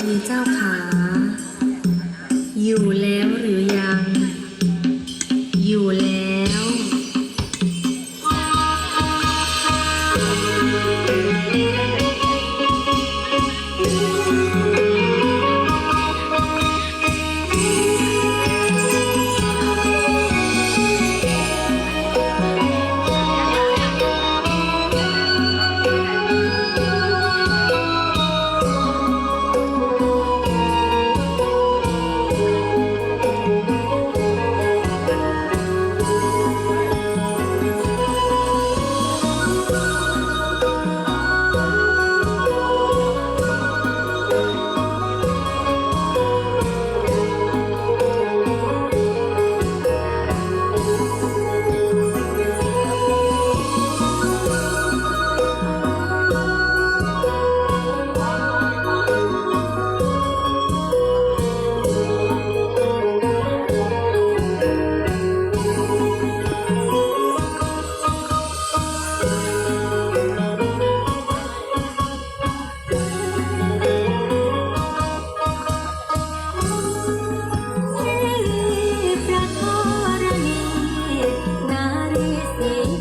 มีเจ้าขา อยู่แล้ว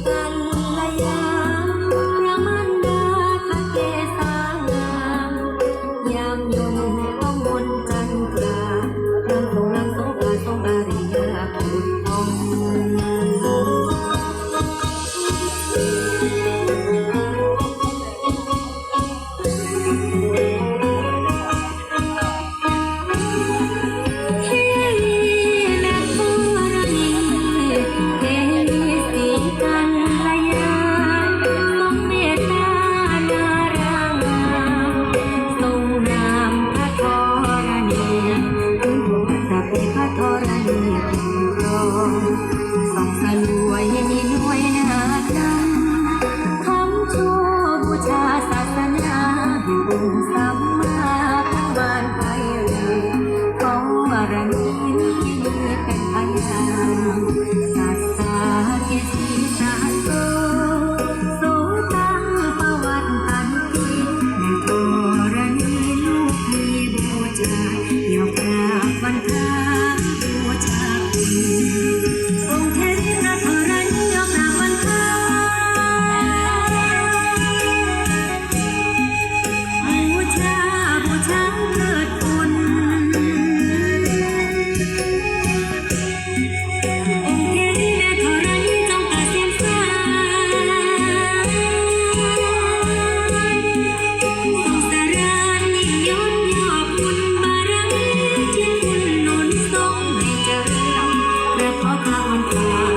Bye. รองส่องสลวยมีด้วยนาจำคำชั่บูชาศาสนาแห่งองค์าวันเอง